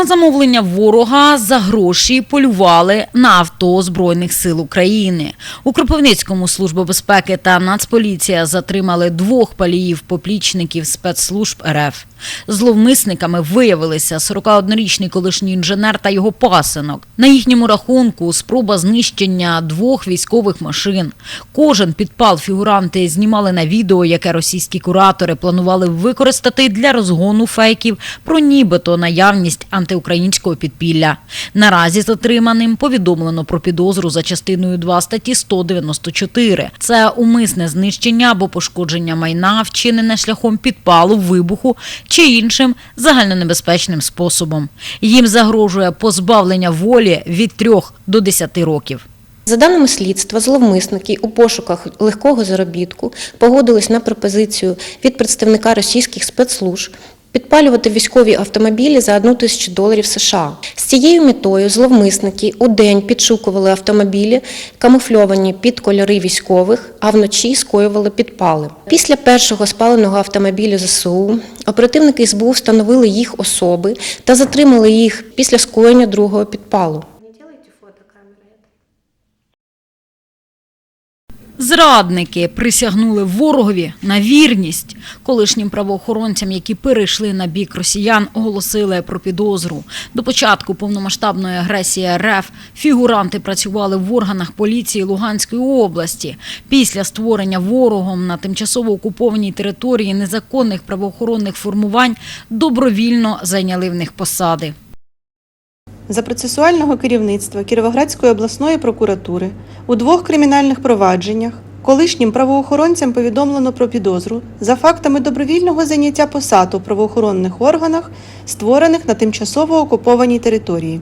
На замовлення ворога за гроші полювали на авто Збройних сил України. У Кропивницькому служба безпеки та Нацполіція затримали двох паліїв-поплічників спецслужб РФ. Зловмисниками виявилися 41-річний колишній інженер та його пасинок. На їхньому рахунку спроба знищення двох військових машин. Кожен підпал фігуранти знімали на відео, яке російські куратори планували використати для розгону фейків про нібито наявність антиукраїнського підпілля. Наразі затриманим повідомлено про підозру за частиною 2 статті 194. Це умисне знищення або пошкодження майна, вчинене шляхом підпалу, вибуху чи іншим загальнонебезпечним способом. Їм загрожує позбавлення волі від 3 до 10 років. За даними слідства, зловмисники у пошуках легкого заробітку погодились на пропозицію від представника російських спецслужб підпалювати військові автомобілі за одну тисячу доларів США. З цією метою зловмисники у день підшукували автомобілі, камуфльовані під кольори військових, а вночі скоювали підпали. Після першого спаленого автомобілю ЗСУ оперативники СБУ встановили їх особи та затримали їх після скоєння другого підпалу. Зрадники присягнули ворогові на вірність. Колишнім правоохоронцям, які перейшли на бік росіян, оголосили про підозру. До початку повномасштабної агресії РФ фігуранти працювали в органах поліції Луганської області. Після створення ворогом на тимчасово окупованій території незаконних правоохоронних формувань добровільно зайняли в них посади. За процесуального керівництва Кіровоградської обласної прокуратури у двох кримінальних провадженнях колишнім правоохоронцям повідомлено про підозру за фактами добровільного заняття посад у правоохоронних органах, створених на тимчасово окупованій території.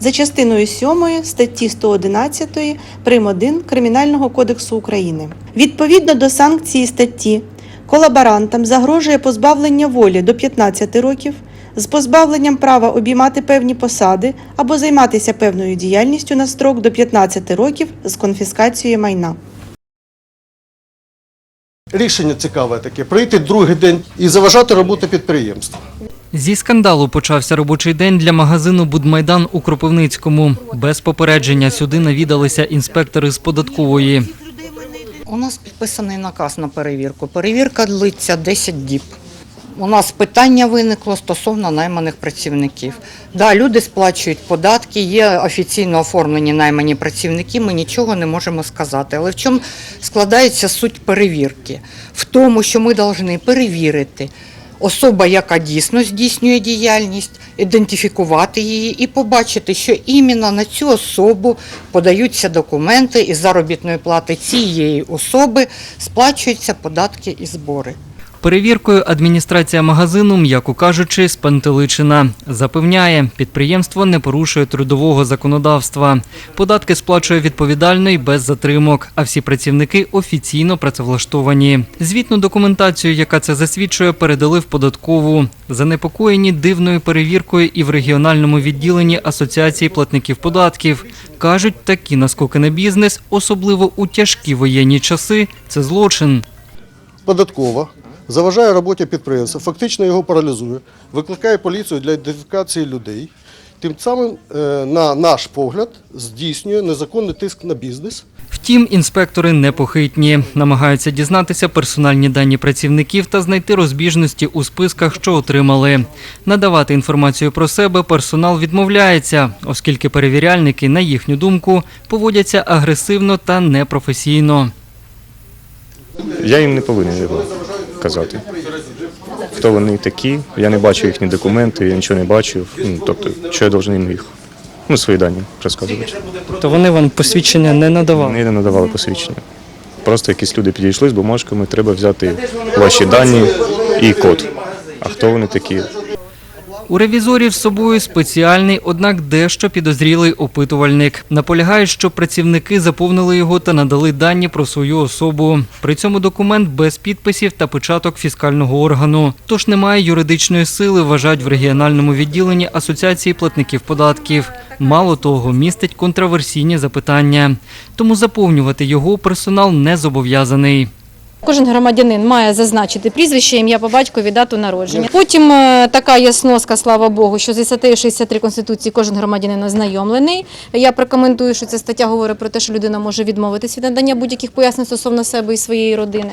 За частиною 7 статті 111 прим. 1 Кримінального кодексу України. Відповідно до санкції статті, колаборантам загрожує позбавлення волі до 15 років з позбавленням права обіймати певні посади або займатися певною діяльністю на строк до 15 років з конфіскацією майна. Рішення цікаве таке прийти другий день і заважати роботу підприємства. Зі скандалу почався робочий день для магазину Будмайдан у Кропивницькому. Без попередження сюди навідалися інспектори з податкової. У нас підписаний наказ на перевірку. Перевірка длиться 10 діб. У нас питання виникло стосовно найманих працівників. Да, люди сплачують податки, є офіційно оформлені наймані працівники, ми нічого не можемо сказати. Але в чому складається суть перевірки? В тому, що ми повинні перевірити особа, яка дійсно здійснює діяльність, ідентифікувати її і побачити, що іменно на цю особу подаються документи із заробітної плати цієї особи сплачуються податки і збори. Перевіркою адміністрація магазину, м'яко кажучи, спантеличена. Запевняє, підприємство не порушує трудового законодавства. Податки сплачує відповідально і без затримок, а всі працівники офіційно працевлаштовані. Звітну документацію, яка це засвідчує, передали в податкову. Занепокоєні дивною перевіркою і в регіональному відділенні Асоціації платників податків. Кажуть, такі наскоки на бізнес, особливо у тяжкі воєнні часи, це злочин. Податкова заважає роботі підприємства, фактично його паралізує, викликає поліцію для ідентифікації людей. Тим самим, е, на наш погляд, здійснює незаконний тиск на бізнес. Втім, інспектори непохитні, намагаються дізнатися персональні дані працівників та знайти розбіжності у списках, що отримали. Надавати інформацію про себе персонал відмовляється, оскільки перевіряльники, на їхню думку, поводяться агресивно та непрофесійно. Я їм не повинен його казати. Хто вони такі, я не бачу їхні документи, я нічого не бачив. Ну, тобто, що я повинен їм їх ну, свої дані розказувати. То вони вам посвідчення не надавали. Вони не надавали посвідчення. Просто якісь люди підійшли з бумажками, треба взяти ваші дані і код. А хто вони такі? У ревізорів з собою спеціальний, однак дещо підозрілий опитувальник. Наполягають, що працівники заповнили його та надали дані про свою особу. При цьому документ без підписів та печаток фіскального органу. Тож немає юридичної сили, вважають в регіональному відділенні Асоціації платників податків. Мало того, містить контраверсійні запитання. Тому заповнювати його персонал не зобов'язаний. Кожен громадянин має зазначити прізвище, ім'я по батькові, дату народження. Потім е, така є сноска, слава Богу, що зі статтею 63 Конституції кожен громадянин ознайомлений. Я прокоментую, що ця стаття говорить про те, що людина може відмовитись від надання будь-яких пояснень стосовно себе і своєї родини.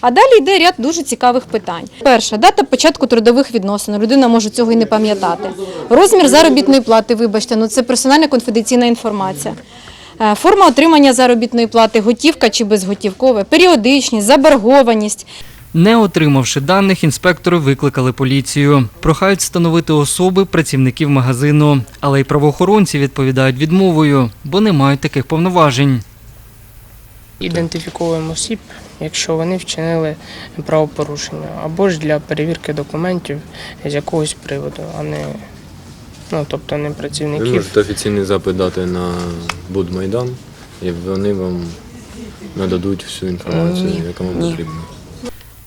А далі йде ряд дуже цікавих питань. Перше, дата початку трудових відносин. Людина може цього і не пам'ятати. Розмір заробітної плати, вибачте, ну це персональна конфіденційна інформація. Е, Форма отримання заробітної плати, готівка чи безготівкове, періодичність, заборгованість. Не отримавши даних, інспектори викликали поліцію. Прохають встановити особи працівників магазину, але й правоохоронці відповідають відмовою, бо не мають таких повноважень. ідентифікуємо осіб, якщо вони вчинили правопорушення, або ж для перевірки документів з якогось приводу, а не ну, тобто не Ви працівників. можете офіційний запит дати на Будмайдан, і вони вам нададуть всю інформацію, Ні, яка вам потрібна.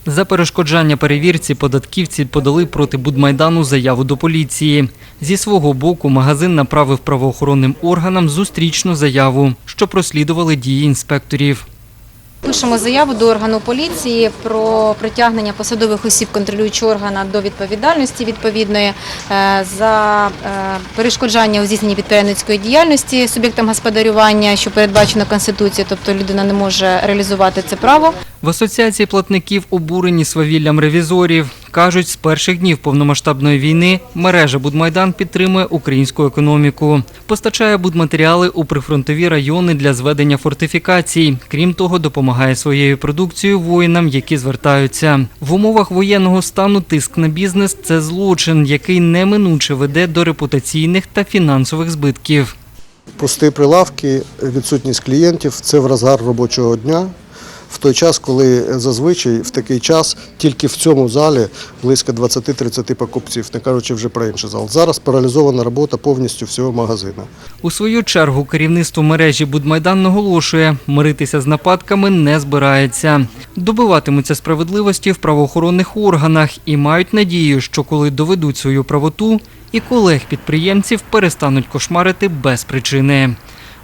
За перешкоджання перевірці податківці подали проти Будмайдану заяву до поліції. Зі свого боку магазин направив правоохоронним органам зустрічну заяву, що прослідували дії інспекторів. Пишемо заяву до органу поліції про притягнення посадових осіб контролюючого органа до відповідальності відповідної е, за е, перешкоджання у здійсненні підприємницької діяльності суб'єктам господарювання, що передбачено Конституцією, тобто людина не може реалізувати це право. В асоціації платників обурені свавіллям ревізорів. Кажуть, з перших днів повномасштабної війни мережа Будмайдан підтримує українську економіку. Постачає будматеріали у прифронтові райони для зведення фортифікацій. Крім того, допомагає своєю продукцією воїнам, які звертаються. В умовах воєнного стану тиск на бізнес це злочин, який неминуче веде до репутаційних та фінансових збитків. Пусті прилавки, відсутність клієнтів це в розгар робочого дня. В той час, коли зазвичай в такий час тільки в цьому залі близько 20-30 покупців, не кажучи вже про інший зал. Зараз паралізована робота повністю всього магазину. У свою чергу керівництво мережі Будмайдан наголошує, миритися з нападками не збирається. Добиватимуться справедливості в правоохоронних органах і мають надію, що коли доведуть свою правоту, і колег-підприємців перестануть кошмарити без причини.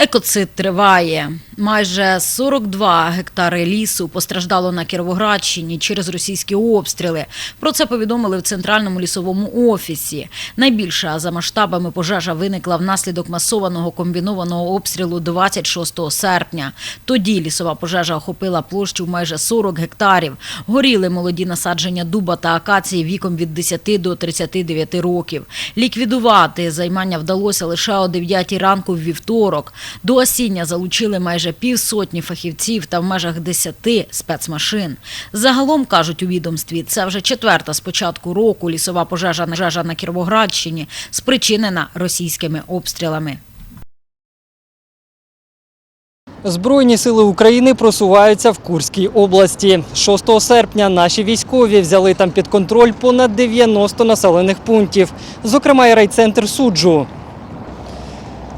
Екоцид триває. Майже 42 гектари лісу постраждало на Кіровоградщині через російські обстріли. Про це повідомили в центральному лісовому офісі. Найбільша за масштабами пожежа виникла внаслідок масованого комбінованого обстрілу 26 серпня. Тоді лісова пожежа охопила площу майже 40 гектарів. Горіли молоді насадження дуба та акації віком від 10 до 39 років. Ліквідувати займання вдалося лише о 9 ранку в вівторок. До осіння залучили майже півсотні фахівців та в межах 10 спецмашин. Загалом, кажуть у відомстві, це вже четверта з початку року лісова пожежа пожежа на Кіровоградщині, спричинена російськими обстрілами. Збройні сили України просуваються в Курській області. 6 серпня наші військові взяли там під контроль понад 90 населених пунктів, зокрема і райцентр суджу.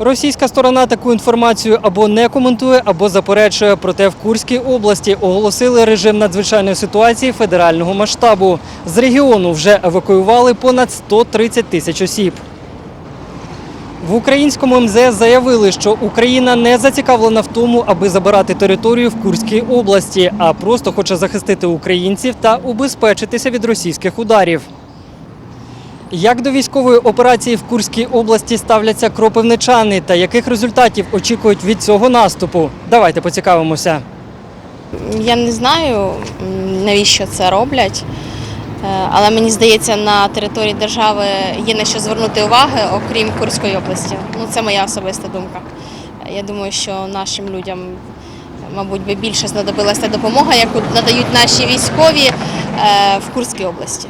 Російська сторона таку інформацію або не коментує, або заперечує. Проте в Курській області оголосили режим надзвичайної ситуації федерального масштабу. З регіону вже евакуювали понад 130 тисяч осіб. В українському МЗС заявили, що Україна не зацікавлена в тому, аби забирати територію в Курській області, а просто хоче захистити українців та убезпечитися від російських ударів. Як до військової операції в Курській області ставляться кропивничани та яких результатів очікують від цього наступу? Давайте поцікавимося. Я не знаю, навіщо це роблять, Е, але мені здається, на території держави є на що звернути уваги, окрім Курської області. Ну, це моя особиста думка. Я думаю, що нашим людям, мабуть, би більше знадобилася допомога, яку надають наші військові е, в Курській області.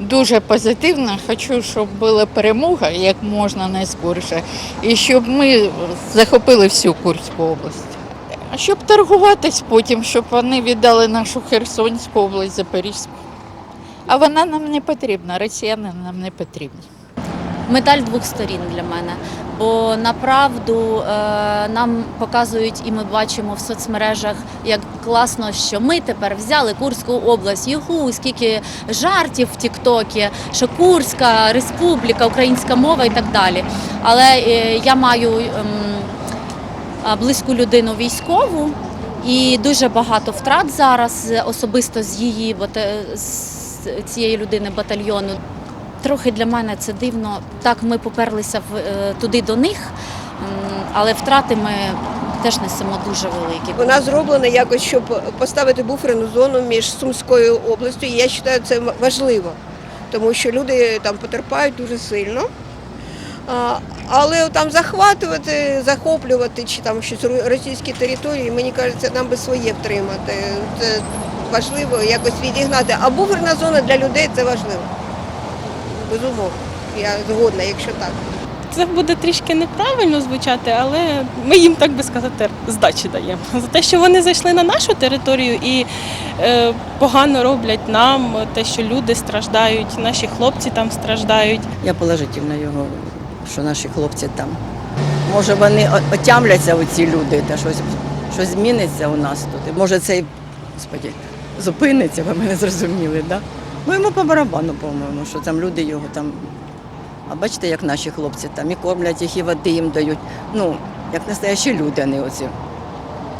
Дуже позитивно. Хочу, щоб була перемога як можна найскоріше, і щоб ми захопили всю Курську область. Щоб торгуватись потім, щоб вони віддали нашу Херсонську область, Запорізьку. А вона нам не потрібна, росіяни нам не потрібні. медаль двох сторін для мене. Бо направду е, нам показують і ми бачимо в соцмережах, як класно, що ми тепер взяли Курську область. Юху, скільки жартів в Тіктокі, що Курська республіка, українська мова і так далі. Але е, я маю ем, близьку людину військову. І дуже багато втрат зараз е, особисто з її бата- з цієї людини батальйону. Трохи для мене це дивно. Так, ми поперлися е, туди до них, м, але втрати ми теж несемо дуже великі. Вона зроблена якось, щоб поставити буферну зону між Сумською областю. І я вважаю, це важливо, тому що люди там потерпають дуже сильно. Але там захватувати, захоплювати чи там щось російські території, мені кажеться, нам би своє втримати. Це важливо якось відігнати. А буферна зона для людей це важливо. Безумовно. Я згодна, якщо так. Це буде трішки неправильно звучати, але ми їм, так би сказати, здачі даємо. За те, що вони зайшли на нашу територію і е, погано роблять нам, те, що люди страждають, наші хлопці там страждають. Я положительно його, що наші хлопці там. Може, вони отямляться, оці люди, та щось, щось зміниться у нас тут. Може це господі, зупиниться, ви мене зрозуміли, да? Ну йому по барабану, по-моєму, що там люди його там. А бачите, як наші хлопці там і кормлять їх, і води їм дають. Ну, як настоящі люди, а не оці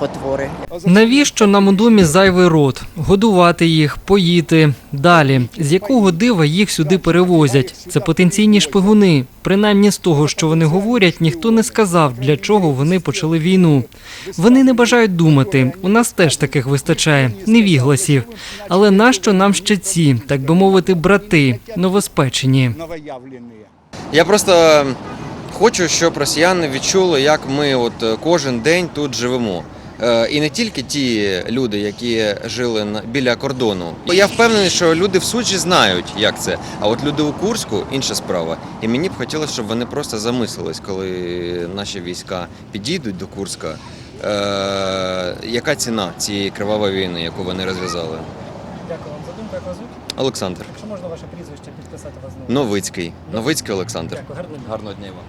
потвори. Навіщо нам у домі зайвий рот? Годувати їх, поїти. Далі. З якого дива їх сюди перевозять? Це потенційні шпигуни. Принаймні з того, що вони говорять, ніхто не сказав, для чого вони почали війну. Вони не бажають думати. У нас теж таких вистачає, невігласів. Але нащо нам ще ці, так би мовити, брати, новоспечені? Я просто хочу, щоб росіяни відчули, як ми от е, кожен день тут живемо. Е, І не тільки ті люди, які жили біля кордону. Я впевнений, що люди в суджі знають, як це. А от люди у Курську інша справа. І мені б хотілося, щоб вони просто замислились, коли наші війська підійдуть до Курська. Е, яка ціна цієї кривавої війни, яку вони розв'язали? Дякую вам за думку, як вас звуть? Олександр. Якщо можна ваше прізвище підписати вас. Новицький. Новицький Олександр. Дякую, гарного дня. Гарного дня вам.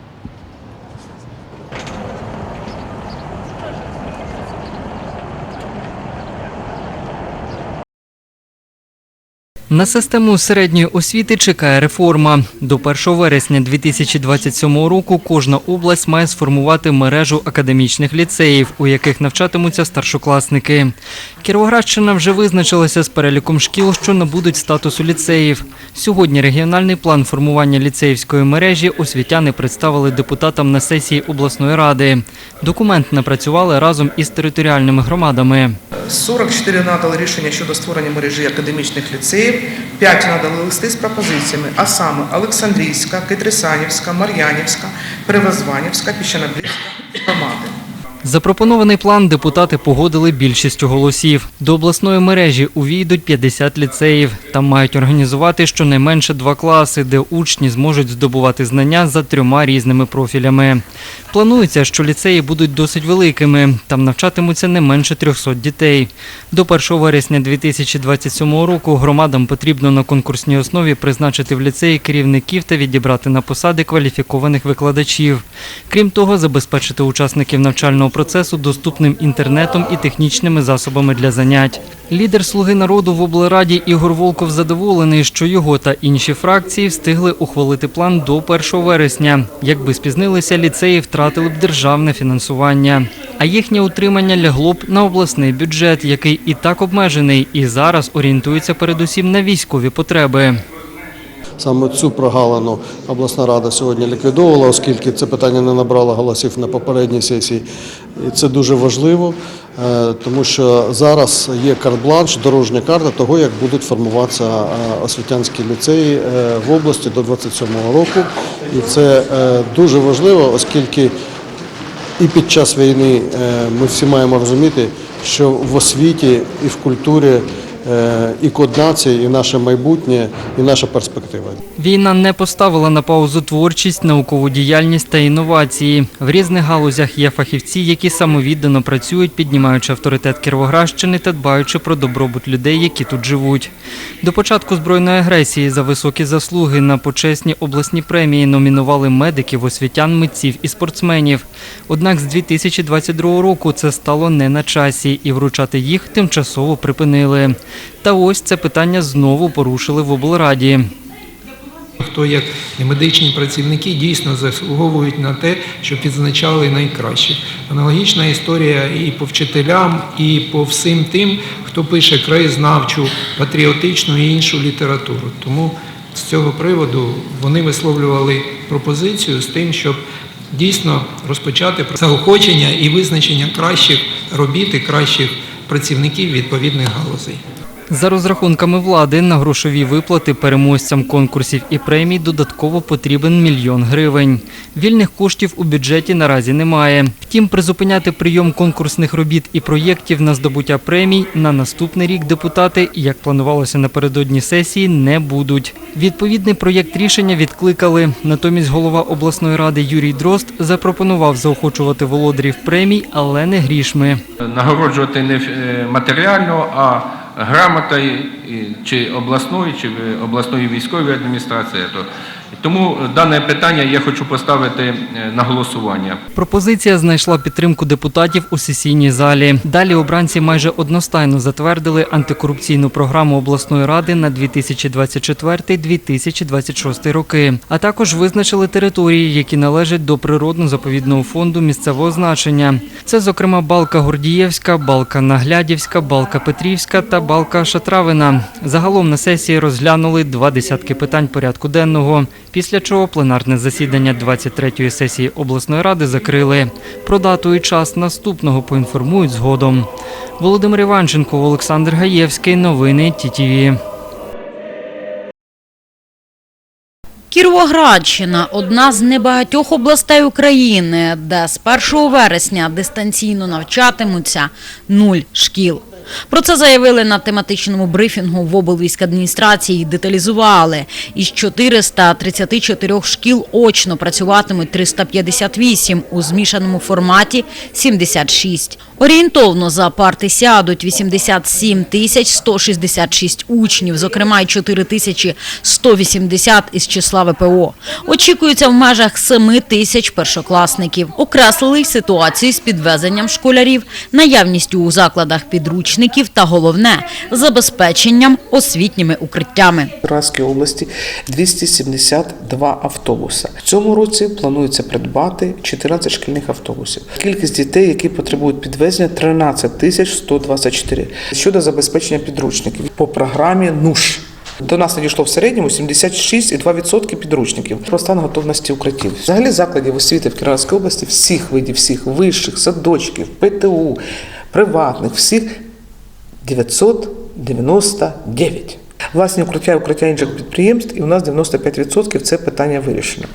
На систему середньої освіти чекає реформа. До 1 вересня 2027 року кожна область має сформувати мережу академічних ліцеїв, у яких навчатимуться старшокласники. Кіровоградщина вже визначилася з переліком шкіл, що набудуть статусу ліцеїв. Сьогодні регіональний план формування ліцеївської мережі освітяни представили депутатам на сесії обласної ради. Документ напрацювали разом із територіальними громадами. 44 надали рішення щодо створення мережі академічних ліцеїв, 5 надали листи з пропозиціями, а саме Олександрійська, Китрисанівська, Мар'янівська, Привозванівська, Піщанобрівська громади. Запропонований план депутати погодили більшістю голосів. До обласної мережі увійдуть 50 ліцеїв. Там мають організувати щонайменше два класи, де учні зможуть здобувати знання за трьома різними профілями. Планується, що ліцеї будуть досить великими. Там навчатимуться не менше 300 дітей. До 1 вересня 2027 року громадам потрібно на конкурсній основі призначити в ліцеї керівників та відібрати на посади кваліфікованих викладачів. Крім того, забезпечити учасників навчального процесу доступним інтернетом і технічними засобами для занять. Лідер Слуги народу в облраді Ігор Волков задоволений, що його та інші фракції встигли ухвалити план до 1 вересня. Якби спізнилися, ліцеї втратили б державне фінансування. А їхнє утримання лягло б на обласний бюджет, який і так обмежений, і зараз орієнтується передусім на військові потреби. Саме цю прогалину обласна рада сьогодні ліквідовувала, оскільки це питання не набрало голосів на попередній сесії. І це дуже важливо, е, тому що зараз є карт-бланш, дорожня карта того, як будуть формуватися е, освітянські ліцеї е, в області до 27-го року. І це дуже важливо, оскільки і під час війни ми всі маємо розуміти, що в освіті і в культурі і код нації, і наше майбутнє, і наша перспектива. Війна не поставила на паузу творчість, наукову діяльність та інновації. В різних галузях є фахівці, які самовіддано працюють, піднімаючи авторитет Кіровоградщини та дбаючи про добробут людей, які тут живуть. До початку збройної агресії за високі заслуги на почесні обласні премії номінували медиків, освітян, митців і спортсменів. Однак з 2022 року це стало не на часі, і вручати їх тимчасово припинили. Та ось це питання знову порушили в облраді. Хто як медичні працівники дійсно заслуговують на те, щоб відзначали найкраще. Аналогічна історія і по вчителям, і по всім тим, хто пише краєзнавчу, патріотичну і іншу літературу. Тому з цього приводу вони висловлювали пропозицію з тим, щоб дійсно розпочати заохочення і визначення кращих робіт і кращих працівників відповідних галузей. За розрахунками влади, на грошові виплати переможцям конкурсів і премій додатково потрібен мільйон гривень. Вільних коштів у бюджеті наразі немає. Втім, призупиняти прийом конкурсних робіт і проєктів на здобуття премій на наступний рік депутати, як планувалося напередодні сесії, не будуть. Відповідний проєкт рішення відкликали. Натомість голова обласної ради Юрій Дрозд запропонував заохочувати володарів премій, але не грішми. нагороджувати не е, матеріально, а грамотою чи обласної, чи е, обласної військової адміністрації. То- Тому дане питання я хочу поставити е, на голосування. Пропозиція знайшла підтримку депутатів у сесійній залі. Далі обранці майже одностайно затвердили антикорупційну програму обласної ради на 2024-2026 роки, а також визначили території, які належать до природно-заповідного фонду місцевого значення. Це, зокрема, Балка Гордієвська, Балка Наглядівська, Балка Петрівська та Балка Шатравина. Загалом на сесії розглянули два десятки питань порядку денного. Після чого пленарне засідання 23-ї сесії обласної ради закрили. Про дату і час наступного поінформують згодом. Володимир Іванченко, Олександр Гаєвський. Новини ТІТІВІ. Кіровоградщина одна з небагатьох областей України, де з 1 вересня дистанційно навчатимуться нуль шкіл. Про це заявили на тематичному брифінгу в облвійськадміністрації деталізували. Із 434 шкіл очно працюватимуть 358, у змішаному форматі 76. Орієнтовно за парти сядуть 87 тисяч 166 учнів, зокрема й 4 тисячі 180 із числа ВПО. Очікується в межах 7 тисяч першокласників. Окреслили ситуацію з підвезенням школярів, наявністю у закладах підручників та головне забезпеченням освітніми укриттями. В Кіровоградській області 272 автобуси. В цьому році планується придбати 14 шкільних автобусів. Кількість дітей, які потребують підвезення, 13 тисяч 124. Щодо забезпечення підручників по програмі НУШ. До нас надійшло в середньому 76,2% підручників про стан готовності укриттів. Взагалі закладів освіти в Кіровоградській області всіх видів, всіх вищих, садочків, ПТУ, приватних, всіх 999. Власні укриття і укриття інших підприємств, і у нас 95% це питання вирішено.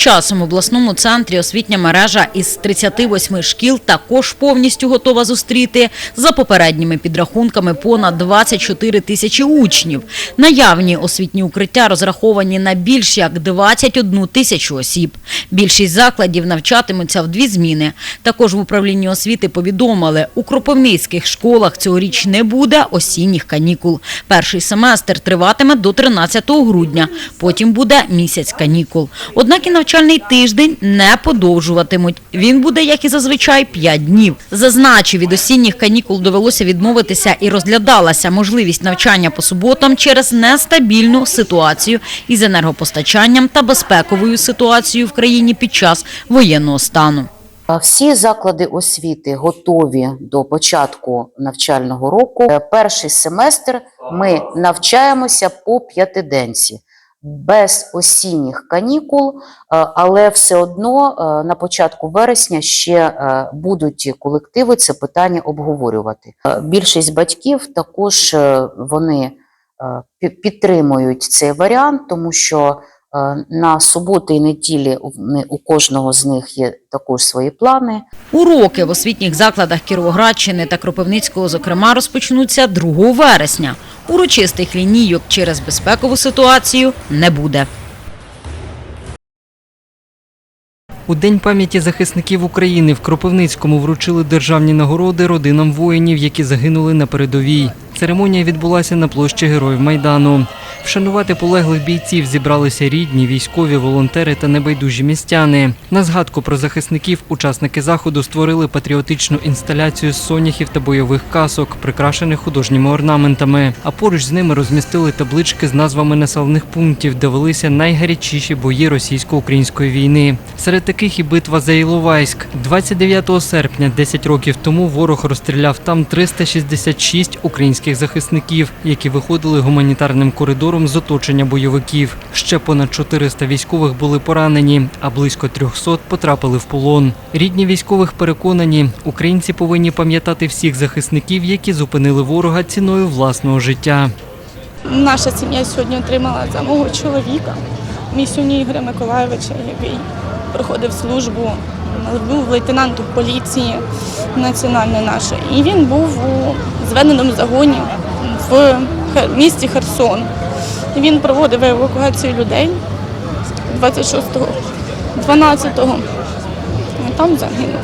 Часом в обласному центрі освітня мережа із 38 шкіл також повністю готова зустріти за попередніми підрахунками понад 24 тисячі учнів. Наявні освітні укриття розраховані на більш як 21 тисячу осіб. Більшість закладів навчатимуться в дві зміни. Також в управлінні освіти повідомили, у кропивницьких школах цьогоріч не буде осінніх канікул. Перший семестр триватиме до 13 грудня, потім буде місяць канікул. Однак і навчальний тиждень не подовжуватимуть. Він буде, як і зазвичай, 5 днів. Зазначу, від осінніх канікул довелося відмовитися і розглядалася можливість навчання по суботам через нестабільну ситуацію із енергопостачанням та безпековою ситуацією в країні під час воєнного стану. Всі заклади освіти готові до початку навчального року. Е, Перший семестр ми навчаємося по п'ятиденці. Без осінніх канікул, е, але все одно е, на початку вересня ще е, будуть колективи це питання обговорювати. Більшість батьків також вони підтримують цей варіант, тому що На суботи і неділі у кожного з них є також свої плани. Уроки в освітніх закладах Кіровоградщини та Кропивницького, зокрема, розпочнуться 2 вересня. Урочистих лінійок через безпекову ситуацію не буде. У День пам'яті захисників України в Кропивницькому вручили державні нагороди родинам воїнів, які загинули на передовій. Церемонія відбулася на площі Героїв Майдану. Вшанувати полеглих бійців зібралися рідні, військові, волонтери та небайдужі містяни. На згадку про захисників учасники заходу створили патріотичну інсталяцію з соняхів та бойових касок, прикрашених художніми орнаментами. А поруч з ними розмістили таблички з назвами населених пунктів, де велися найгарячіші бої російсько-української війни. Серед таких і битва за Іловайськ. 29 серпня, 10 років тому, ворог розстріляв там 366 українських захисників, які виходили гуманітарним коридором з оточення бойовиків. Ще понад 400 військових були поранені, а близько 300 потрапили в полон. Рідні військових переконані, українці повинні пам'ятати всіх захисників, які зупинили ворога ціною власного життя. Наша сім'я сьогодні отримала за мого чоловіка, місюні Ігоря Миколайовича, який проходив службу, був лейтенантом поліції національної нашої. І він був у зведеному загоні в місті Херсон. І Він проводив евакуацію людей 26-го, 12-го. І там загинув.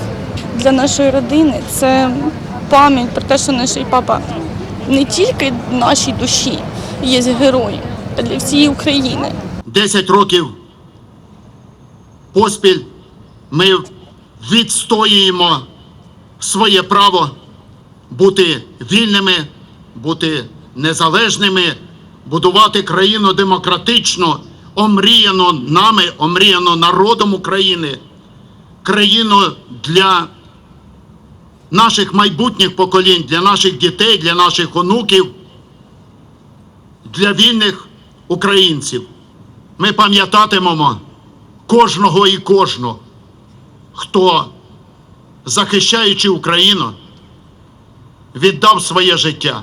Для нашої родини це пам'ять про те, що наш папа не тільки в нашій душі є герой, а для всієї України. 10 років поспіль ми відстоюємо своє право бути вільними, бути незалежними, будувати країну демократичну, омріяну нами, омріяну народом України, країну для наших майбутніх поколінь, для наших дітей, для наших онуків, для вільних українців. Ми пам'ятатимемо кожного і кожну, хто, захищаючи Україну, віддав своє життя.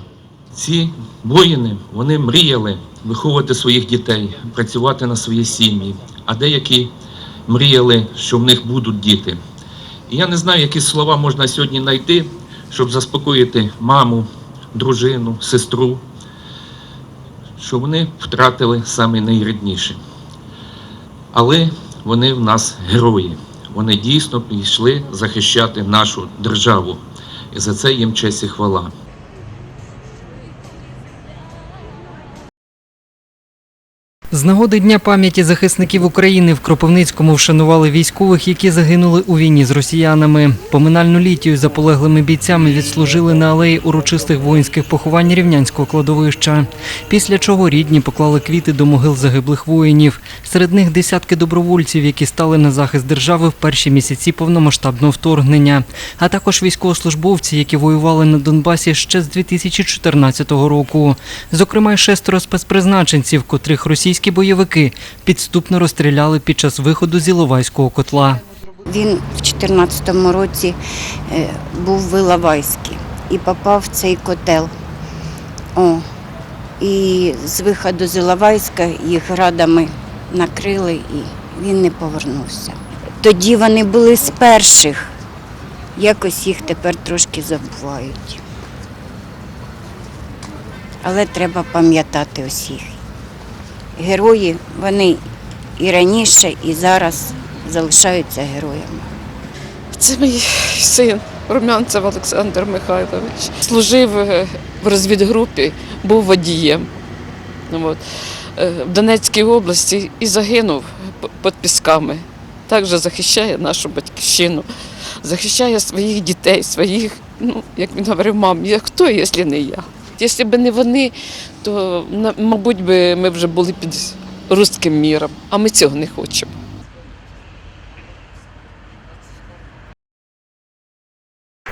Ці воїни вони мріяли виховувати своїх дітей, працювати на свої сім'ї, а деякі мріяли, що в них будуть діти. І я не знаю, які слова можна сьогодні знайти, щоб заспокоїти маму, дружину, сестру, що вони втратили саме найрідніше. Але вони в нас герої. Вони дійсно пішли захищати нашу державу. І за це їм честь і хвала. З нагоди Дня пам'яті захисників України в Кропивницькому вшанували військових, які загинули у війні з росіянами. Поминальну літію за полеглими бійцями відслужили на алеї урочистих воїнських поховань рівнянського кладовища. Після чого рідні поклали квіти до могил загиблих воїнів. Серед них десятки добровольців, які стали на захист держави в перші місяці повномасштабного вторгнення, а також військовослужбовці, які воювали на Донбасі ще з 2014 року. Зокрема, шестеро спецпризначенців, котрих російські бойовики підступно розстріляли під час виходу з Іловайського котла. Він в 2014 році е, був в Іловайській і попав в цей котел. О, і з виходу з Іловайська їх градами накрили і він не повернувся. Тоді вони були з перших. Якось їх тепер трошки забувають. Але треба пам'ятати усіх. Герої, вони і раніше, і зараз залишаються героями. Це мій син Румянцев Олександр Михайлович. Служив е, в розвідгрупі, був водієм От. Е, в Донецькій області і загинув під Пісками. Також захищає нашу батьківщину, захищає своїх дітей, своїх, ну, як він говорив, мам, я хто, якщо не я. Якщо б не вони, то, мабуть, би ми вже були під русським міром, а ми цього не хочемо.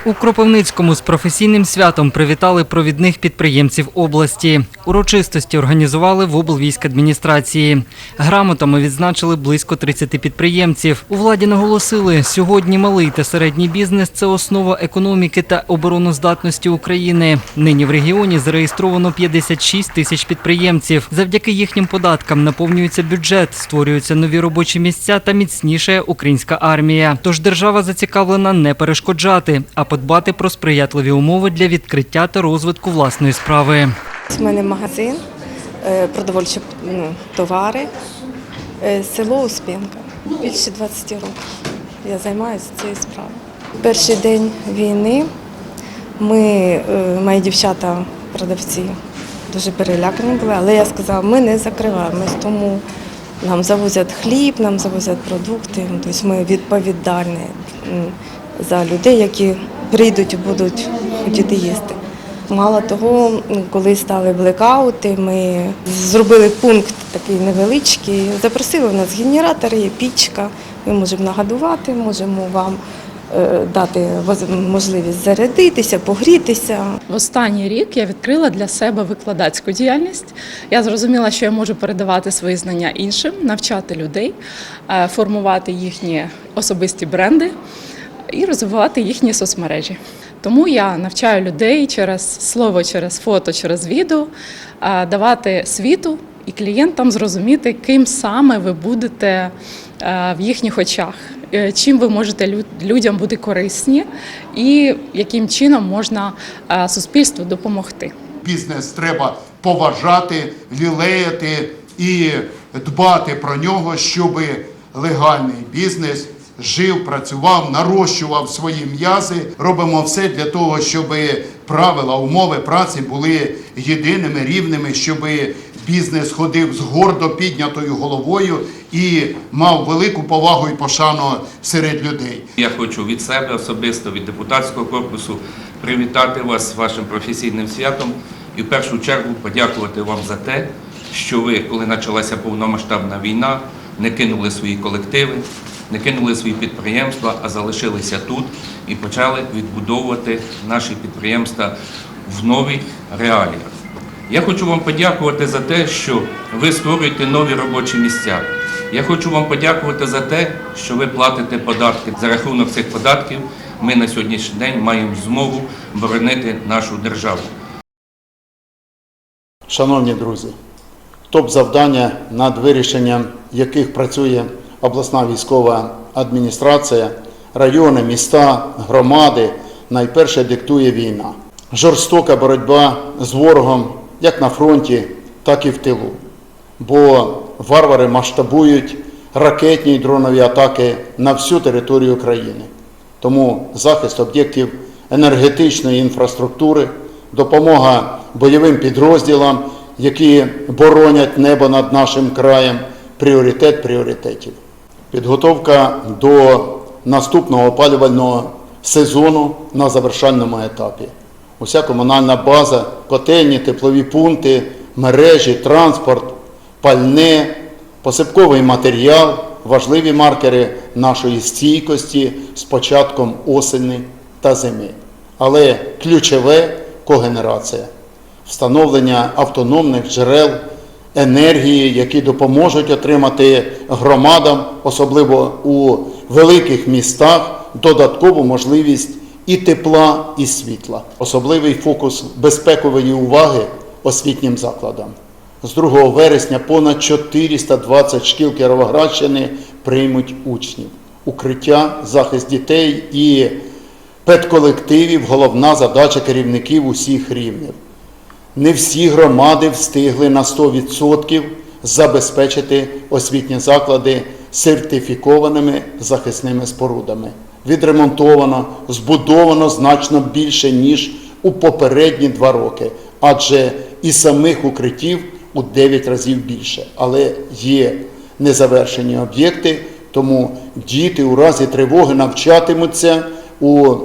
У Кропивницькому з професійним святом привітали провідних підприємців області. Урочистості організували в облвійськадміністрації. Грамотами відзначили близько 30 підприємців. У владі наголосили, сьогодні малий та середній бізнес це основа економіки та обороноздатності України. Нині в регіоні зареєстровано 56 тисяч підприємців. Завдяки їхнім податкам наповнюється бюджет, створюються нові робочі місця та міцніше українська армія. Тож держава зацікавлена не перешкоджати, а подбати про сприятливі умови для відкриття та розвитку власної справи. У мене магазин, е, продовольчі ну, товари, е, село Успенка. Більше 20 років я займаюся цією справою. Перший день війни ми, е, мої дівчата, продавці, дуже перелякані були, але я сказала, ми не закриваємось, тому нам завозять хліб, нам завозять продукти. Тобто ми відповідальні за людей, які прийдуть і будуть хотіти їсти. Мало того, коли стали блекаути, ми зробили пункт такий невеличкий. Запросили у нас генератор, є пічка. Ми можемо нагодувати, можемо вам е, дати можливість зарядитися, погрітися. В останній рік я відкрила для себе викладацьку діяльність. Я зрозуміла, що я можу передавати свої знання іншим, навчати людей, е, формувати їхні особисті бренди і розвивати їхні соцмережі. Тому я навчаю людей через слово, через фото, через відео давати світу і клієнтам зрозуміти, ким саме ви будете е, в їхніх очах, е, чим ви можете лю- людям бути корисні і яким чином можна е, суспільству допомогти. Бізнес треба поважати, лілеяти і дбати про нього, щоб легальний бізнес жив, працював, нарощував свої м'язи. Робимо все для того, щоб правила, умови праці були єдиними, рівними, щоб бізнес ходив з гордо піднятою головою і мав велику повагу і пошану серед людей. Я хочу від себе особисто, від депутатського корпусу привітати вас з вашим професійним святом і в першу чергу подякувати вам за те, що ви, коли почалася повномасштабна війна, не кинули свої колективи, не кинули свої підприємства, а залишилися тут і почали відбудовувати наші підприємства в нових реаліях. Я хочу вам подякувати за те, що ви створюєте нові робочі місця. Я хочу вам подякувати за те, що ви платите податки. За рахунок цих податків ми на сьогоднішній день маємо змогу боронити нашу державу. Шановні друзі, топ-завдання, над вирішенням яких працює обласна військова адміністрація, райони, міста, громади, найперше диктує війна. Жорстока боротьба з ворогом як на фронті, так і в тилу. Бо варвари масштабують ракетні й дронові атаки на всю територію країни. Тому захист об'єктів енергетичної інфраструктури, допомога бойовим підрозділам, які боронять небо над нашим краєм, пріоритет пріоритетів. Підготовка до наступного опалювального сезону на завершальному етапі. Уся комунальна база, котельні, теплові пункти, мережі, транспорт, пальне, посипковий матеріал важливі маркери нашої стійкості з початком осені та зими. Але ключове когенерація, встановлення автономних джерел енергії, які допоможуть отримати громадам, особливо у великих містах, додаткову можливість і тепла, і світла. Особливий фокус безпекової уваги освітнім закладам. З 2 вересня понад 420 шкіл Кіровоградщини приймуть учнів. Укриття, захист дітей і педколективів головна задача керівників усіх рівнів. Не всі громади встигли на 100% забезпечити освітні заклади сертифікованими захисними спорудами. Відремонтовано, збудовано значно більше, ніж у попередні два роки, адже і самих укриттів у 9 разів більше. Але є незавершені об'єкти, тому діти у разі тривоги навчатимуться у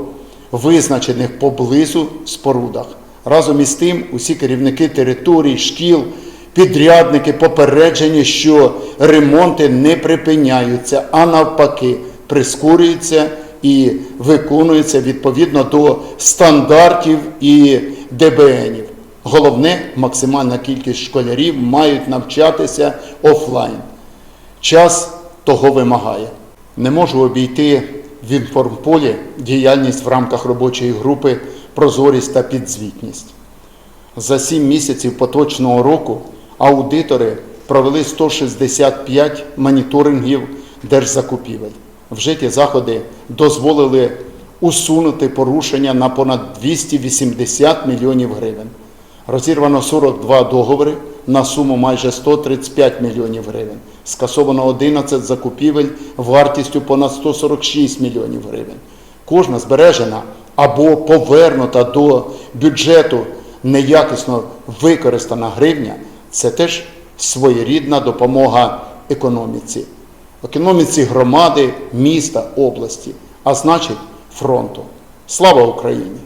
визначених поблизу спорудах. Разом із тим, усі керівники територій, шкіл, підрядники попереджені, що ремонти не припиняються, а навпаки, прискорюються і виконується відповідно до стандартів і ДБНів. Головне, максимальна кількість школярів мають навчатися офлайн. Час того вимагає. Не можу обійти в інформполі діяльність в рамках робочої групи Прозорість та підзвітність. За сім місяців поточного року аудитори провели 165 моніторингів держзакупівель. Вжиті заходи дозволили усунути порушення на понад 280 мільйонів гривень. Розірвано 42 договори на суму майже 135 мільйонів гривень. Скасовано 11 закупівель вартістю понад 146 мільйонів гривень. Кожна збережена або повернута до бюджету неякісно використана гривня це теж своєрідна допомога економіці. Економіці громади, міста, області, а значить фронту. Слава Україні!